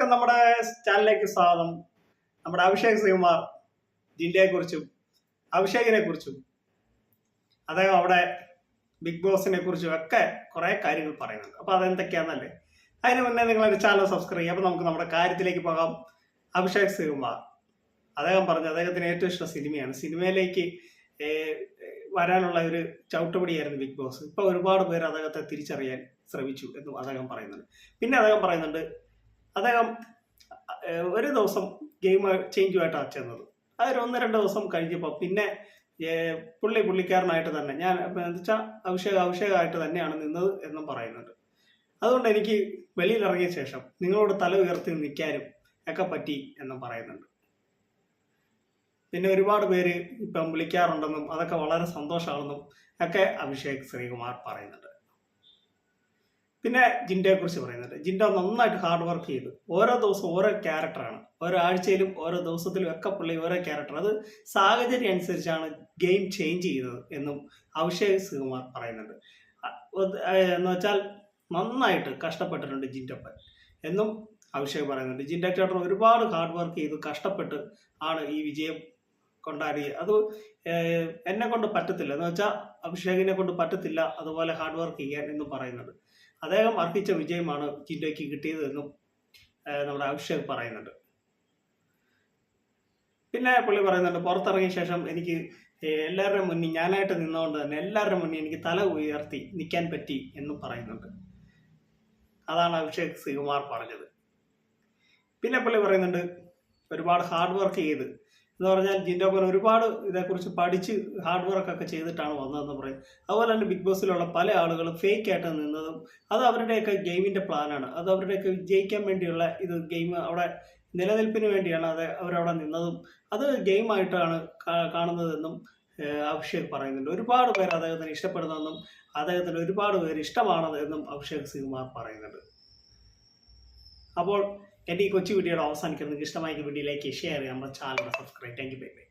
എല്ലാവർക്കും നമ്മുടെ ചാനലിലേക്ക് സ്വാഗതം. നമ്മുടെ അഭിഷേക് ശ്രീകുമാർ ജിൻഡയെ കുറിച്ചും അഭിഷേകിനെ കുറിച്ചും അദ്ദേഹം അവിടെ ബിഗ് ബോസിനെ കുറിച്ചും ഒക്കെ കുറെ കാര്യങ്ങൾ പറയുന്നുണ്ട്. അപ്പൊ അതെന്തൊക്കെയാണെന്നല്ലേ അതിന് മുന്നേ നിങ്ങൾ എന്റെ ചാനൽ സബ്സ്ക്രൈബ് ചെയ്യുക. അപ്പൊ നമുക്ക് നമ്മുടെ കാര്യത്തിലേക്ക് പോകാം. അഭിഷേക് ശ്രീകുമാർ അദ്ദേഹം പറഞ്ഞു അദ്ദേഹത്തിന് ഏറ്റവും ഇഷ്ടം സിനിമയാണ്. സിനിമയിലേക്ക് വരാനുള്ള ഒരു ചവിട്ടുപടിയായിരുന്നു ബിഗ് ബോസ്. ഇപ്പൊ ഒരുപാട് പേര് അദ്ദേഹത്തെ തിരിച്ചറിയാൻ ശ്രമിച്ചു എന്ന് അദ്ദേഹം പറയുന്നുണ്ട്. പിന്നെ അദ്ദേഹം പറയുന്നുണ്ട് അദ്ദേഹം ഒരു ദിവസം ഗെയിം ചേഞ്ചുമായിട്ടാണ് ചെന്നത്. അതൊരു ഒന്ന് രണ്ട് ദിവസം കഴിഞ്ഞപ്പോൾ പിന്നെ പുള്ളി പുള്ളിക്കാരനായിട്ട് തന്നെ ഞാൻ വെച്ചാൽ അഭിഷേക് അഭിഷേകമായിട്ട് തന്നെയാണ് നിന്നത് എന്നും പറയുന്നുണ്ട്. അതുകൊണ്ട് എനിക്ക് വെളിയിലിറങ്ങിയ ശേഷം നിങ്ങളോട് തല ഉയർത്തി നിൽക്കാനും ഒക്കെ പറ്റി എന്നും പറയുന്നുണ്ട്. പിന്നെ ഒരുപാട് പേര് ഇപ്പം വിളിക്കാറുണ്ടെന്നും അതൊക്കെ വളരെ സന്തോഷമാണെന്നും ഒക്കെ അഭിഷേക് ശ്രീകുമാർ പറയുന്നുണ്ട്. പിന്നെ ജിൻഡയെ കുറിച്ച് പറയുന്നുണ്ട് ജിൻഡ നന്നായിട്ട് ഹാർഡ് വർക്ക് ചെയ്തു. ഓരോ ദിവസവും ഓരോ ക്യാരക്ടറാണ് ഓരോ ആഴ്ചയിലും ഓരോ ദിവസത്തിലും ഒക്കെ പുള്ളി ഓരോ ക്യാരക്ടർ അത് സാഹചര്യം അനുസരിച്ചാണ് ഗെയിം ചേഞ്ച് ചെയ്തത് എന്നും അഭിഷേക് സുകുമാർ പറയുന്നുണ്ട് എന്ന് വെച്ചാൽ നന്നായിട്ട് കഷ്ടപ്പെട്ടിട്ടുണ്ട് ജിൻഡപ്പൻ എന്നും അഭിഷേക് പറയുന്നുണ്ട്. ജിൻഡ ചേട്ടൻ ഒരുപാട് ഹാർഡ് വർക്ക് ചെയ്ത് കഷ്ടപ്പെട്ട് ആണ് ഈ വിജയം കൊണ്ടാടി. അത് എന്നെ കൊണ്ട് പറ്റത്തില്ല. എന്ന് വെച്ചാൽ അഭിഷേകിനെ കൊണ്ട് പറ്റത്തില്ല അതുപോലെ ഹാർഡ് വർക്ക് ചെയ്യാൻ എന്നും പറയുന്നുണ്ട് അദ്ദേഹം അർപ്പിച്ച വിജയമാണ് ജിൻഡോയ്ക്ക് കിട്ടിയത് എന്നും നമ്മുടെ അഭിഷേക് പറയുന്നുണ്ട്. പിന്നെ പുള്ളി പറയുന്നുണ്ട് പുറത്തിറങ്ങിയ ശേഷം എനിക്ക് എല്ലാവരുടെ മുന്നിൽ ഞാനായിട്ട് നിന്നുകൊണ്ട് തന്നെ എല്ലാവരുടെ മുന്നിൽ എനിക്ക് തല ഉയർത്തി നിൽക്കാൻ പറ്റി എന്നും പറയുന്നുണ്ട്. അതാണ് അഭിഷേക് ശ്രീകുമാർ പറഞ്ഞത്. പിന്നെ പുള്ളി പറയുന്നുണ്ട് ഒരുപാട് ഹാർഡ് വർക്ക് ചെയ്ത് എന്ന് പറഞ്ഞാൽ ജിൻഡോപ്പൻ ഒരുപാട് ഇതേക്കുറിച്ച് പഠിച്ച് ഹാർഡ് വർക്ക് ഒക്കെ ചെയ്തിട്ടാണ് വന്നതെന്ന് പറയും. അതുപോലെ തന്നെ ബിഗ് ബോസിലുള്ള പല ആളുകളും ഫേക്ക് ആയിട്ട് നിന്നതും അത് അവരുടെയൊക്കെ ഗെയിമിന്റെ പ്ലാനാണ് അത് അവരുടെയൊക്കെ വിജയിക്കാൻ വേണ്ടിയുള്ള ഇത് ഗെയിം അവിടെ നിലനിൽപ്പിന് വേണ്ടിയാണ് അത് അവരവിടെ നിന്നതും. അത് ഗെയിമായിട്ടാണ് കാണുന്നതെന്നും അഭിഷേക് പറയുന്നുണ്ട്. ഒരുപാട് പേർ അദ്ദേഹത്തിന് ഇഷ്ടപ്പെടുന്നതെന്നും അദ്ദേഹത്തിന് ഒരുപാട് പേര് ഇഷ്ടമാണെന്നും അഭിഷേക് സിംഗ്മാർ പറയുന്നുണ്ട്. അപ്പോൾ എന്റെ ഈ കൊച്ചു വീഡിയോയുടെ അവസാനിക്കുന്നത് നിങ്ങൾക്ക് വീഡിയോയിലേക്ക് ഷെയർ ചെയ്യാം നമ്മുടെ channel subscribe thank you bye bye